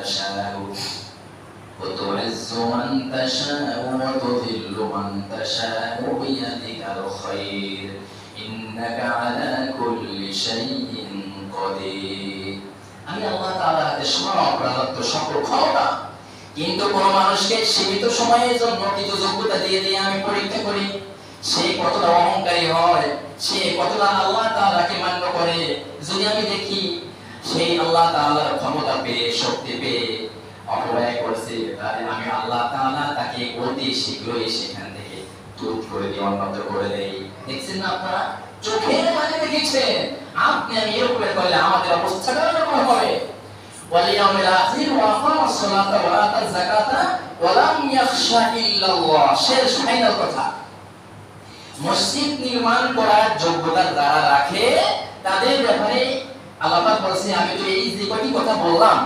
تشاء وتعز من تشاء وتذل من تشاء بيدك الخير إنك على كل شيء قدير আমি আল্লাহ তাআলার হাতে সব রাজত্ব সকল ক্ষমতা কিন্তু কোন মানুষকে সীমিত সময়ের জন্য কিছু যোগ্যতা দিয়ে দিয়ে আমি পরীক্ষা করি সে কতটা অহংকারী হয় সে কতটা আল্লাহ তাআলাকে মান্য করে যদি আমি দেখি সেই আল্লাহ তাআলার ক্ষমতা পেয়ে শক্তি পেয়ে অপব্যয় করছে তাহলে আমি আল্লাহ তাআলা তাকে অতি শীঘ্রই সেখান থেকে তুত করে দিই অন্যত্র করে দেই দেখছেন না আপনারা চোখের মানে দেখেছেন আপনি আমি এরকম করলে আমাদের অবস্থাটা এরকম হবে واليوم الآخر وأقام الصلاة وآتى الزكاة ولم يخشى إلا الله শেষ ফাইনাল কথা মসজিদ নির্মাণ করার যোগ্যতা যারা রাখে তাদের ব্যাপারে আল্লাহ পাক আমি তো এই যে কটি কথা বললাম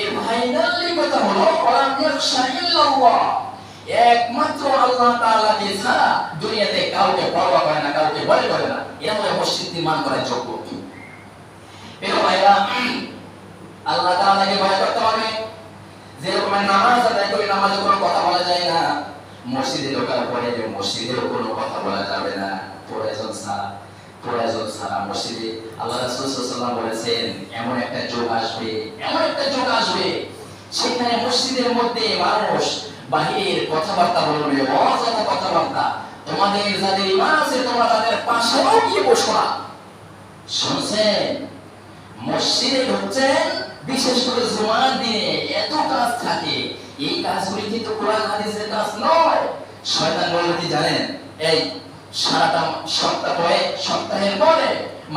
এর ফাইনালি কথা হলো, ওয়ালাম ইয়াখশা একমাত্র আল্লাহ তাআলাকে ছাড়া দুনিয়াতে কাউকে পরোয়া করে না, কাউকে ভয় করে না। এরা হলো মসজিদ নির্মাণ করার যোগ্য এর ভাইরা, আল্লাহ তাআলাকে ভয় করতে হবে। যেরকম নামাজ আদায় করে, নামাজে কোনো কথা বলা যায় না। মসজিদে ঢোকার পরে মসজিদেও কোনো কথা বলা যাবে না। প্রয়োজন ছাড়া প্রয়োজন ছাড়া মসজিদে আল্লাহ রাসূল সাল্লাল্লাহু বলেছেন, এমন একটা যুগ আসবে, এমন একটা যুগ আসবে, সেখানে মসজিদের মধ্যে মানুষ বাহিরের কথাবার্তা বলবে অযথা কথাবার্তা। তোমাদের যাদের ইমান আছে, তোমরা তাদের পাশেও গিয়ে বসো না শুনছেন? মসজিদে ঢুকছেন, বিশেষ করে জুমার দিনে এত কাজ থাকে। এই কাজগুলি কিন্তু কোরআন হাদিসের কাজ নয়। শয়তান বলবে জানেন? এই সারাটা সপ্তাহ পরে সপ্তাহের পরে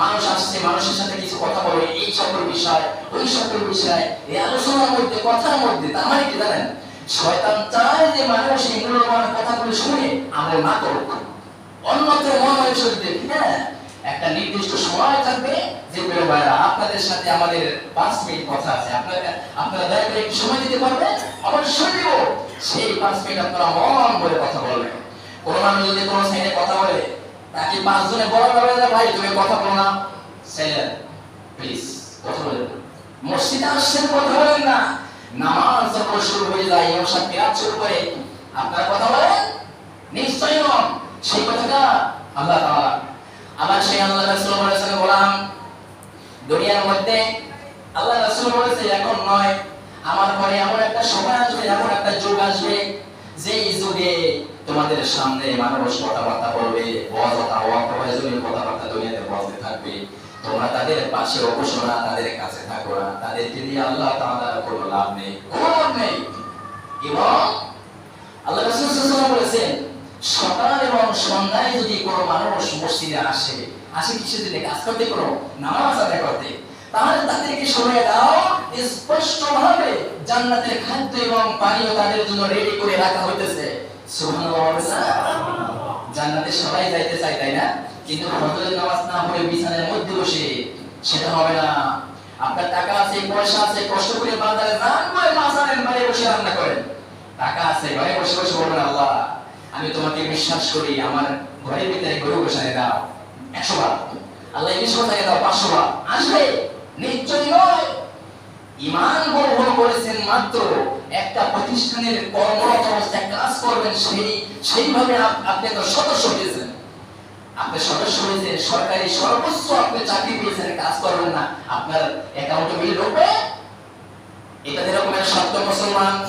মানুষ আসছে, মানুষের সাথে কিছু কথা বলে, এই সকল বিষয়, ওই সকল বিষয়, এই আলোচনার মধ্যে, কথার মধ্যে, তার মানে কি জানেন? শয়তান চায় যে মানুষ এই মূল্যবান কথাগুলো শুনে আমল না করুক। অন্যত্র মন হয় শরীরে হ্যাঁ একটা নির্দিষ্ট সময় থাকবে যে ভাইরা আপনাদের সাথে আমাদের পাঁচ মিনিট কথা আছে। আপনারা আপনারা দয়া করে একটু সময় দিতে পারবেন? অবশ্যই সেই পাঁচ মিনিট আপনারা মন করে কথা বলবেন। কোন মানুষ যদি কোনো সাইডে কথা বলে, তাকে পাঁচজনে বলা যাবে যে ভাই, তুমি কথা বলো না। সাইলেন্ট প্লিজ, কথা বলেন না। মসজিদে আসছেন, কথা বলেন না। নামাজ যখন শুরু হয়ে যায়, ইমাম সাহেব কিরাত শুরু করে, আপনারা কথা বলেন? নিশ্চয়ই নন। সেই কথাটা আল্লাহ তাআলা, আবার সেই আল্লাহ রাসূল বলেছেন গোলাম দুনিয়ার মধ্যে আল্লাহ রাসূল বলেছে, এখন নয়। আমার পরে এমন একটা সময় আসবে, এমন একটা যুগ আসবে, যেই যুগে তোমাদের সামনে মানুষ কথাবার্তা বলবে কথাবার্তা দুনিয়াতে বলতে থাকবে। তোমরা তাদের পাশে অবসর না, তাদের কাছে থাকো না। তাদেরকে দিয়ে আল্লাহ তাআলার কোনো লাভ নেই, কোনো নেই। এবং আল্লাহ বলেছেন, সকাল এবং সন্ধ্যায় যদি কোনো মানুষ মসজিদে আসে আসে কিসের জন্য? কাজ করতে কোনো? নামাজ আদায় করতে। তাহলে তাদেরকে দাও জান্নাতের খাদ্য এবং পানীয় তাদের জন্য রেডি করে রাখা হইতেছে। জান্নাতে সবাই যাইতে চায়, তাই না? কিন্তু নামাজ না বিছানার মধ্যে বসে সেটা হবে না। আপনার টাকা আছে, পয়সা আছে, কষ্ট করে বাজারে করে বাড়ি বসে রান্না করেন। টাকা আছে, ঘরে বসে বসে বলবেন, আল্লাহ, আমি তোমাকে বিশ্বাস করি, আমার ঘরের ভিতরে গরু বসানে দাও, একশো বার। আল্লাহ একশো টাকা দাও, পাঁচশো বার। আসবে, নিশ্চয়ই নয়। ইমান গ্রহণ করেছেন মাত্র একটা প্রতিষ্ঠানের কর্মরত অবস্থায় কাজ করবেন সেই, সেইভাবে আপনি তো সদস্য হয়েছেন। আপনি সদস্য হয়েছেন, সরকারি সর্বোচ্চ আপনি চাকরি পেয়েছেন, কাজ করবেন না। আপনার অ্যাকাউন্টে বিল ঢুকবে। এটা যেরকম একটা সত্য মুসলমান।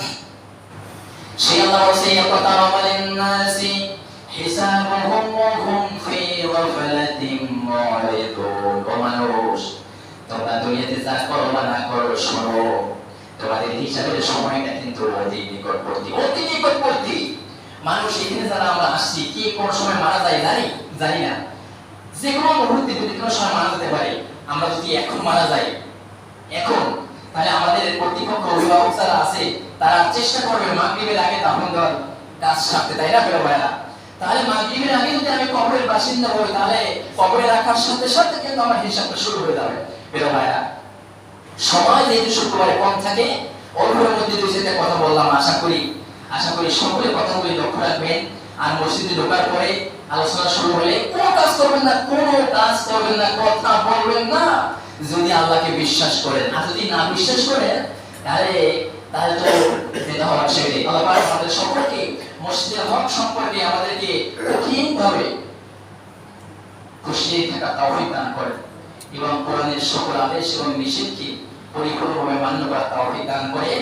সেই আল্লাহ হুম ফি মুরিদুন। তোমরা দুনিয়াতে যা করো না করো, শোনো। তোমাদের হিসাবের সময়টা কিন্তু অতি নিকটবর্তী। অতি নিকটবর্তী? মানুষ এখানে যারা আমরা আসছি, কে কোন সময় মারা যায় জানি? জানি না। যে কোনো মুহূর্তে যদি কোনো সময় মারা যেতে পারে, আমরা যদি এখন মারা যাই, এখন, তাহলে আমাদের কর্তৃপক্ষ, অভিভাবক যারা আছে, তারা চেষ্টা করবে মাগরিবের আগে দাফন দেওয়ার কাজ সারতে, তাই না বেরো ভাইরা তাহলে মাগরিবের আগে যদি আমি কবরের বাসিন্দা হই, তাহলে কবরে রাখার সাথে সাথে কিন্তু আমার হিসাবটা শুরু হয়ে যাবে বেরো ভাইরা সময় যেহেতু শুক্রবারে কম থাকে, অল্পের মধ্যে দুই চারটা কথা বললাম, আশা করি আশা করি সকলে কথাগুলি লক্ষ্য রাখবেন। আর মসজিদে ঢোকার পরে আলোচনা শুরু হলে কোনো কাজ করবেন না, কোনো কাজ করবেন না, কথা বলবেন না। যদি আল্লাহকে বিশ্বাস করেন। আর যদি না বিশ্বাস করেন, তাহলে তাহলে তো সেটি আল্লাহ আমাদের সকলকে মসজিদের হক সম্পর্কে আমাদেরকে কঠিনভাবে খুশি থাকা তৌফিক দান করেন। এবং কোরআনের সকল আদেশ এবং নিষেধকে পরিপূর্ণভাবে মান্য করার তৌফিক দান করে,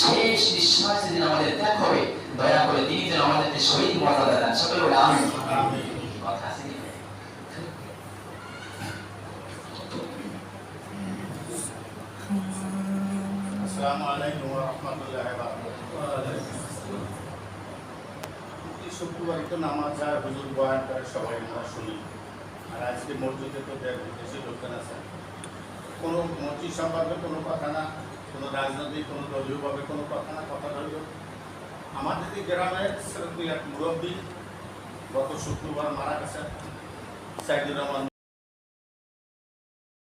শেষ নিঃশ্বাস যেদিন আমাদের ত্যাগ হবে, দয়া করে তিনি যেন আমাদেরকে শহীদ মর্যাদা দেন। সকল বলে আমি। প্রতি শুক্রবারই নামাজ যায় হুজুর বয়ান করে সবাই আমরা শুনি। আর আজকে মসজিদে তো বিদেশি লোকজন আছে। কোনো মসজিদ সম্পর্কে কোনো কথা না, কোনো রাজনৈতিক, কোনো দলীয়ভাবে কোনো কথা না, কথা ধরল। আমাদের গ্রামের এক মুরব্বী গত শুক্রবার মারা গেছেন, সাইদুর রহমান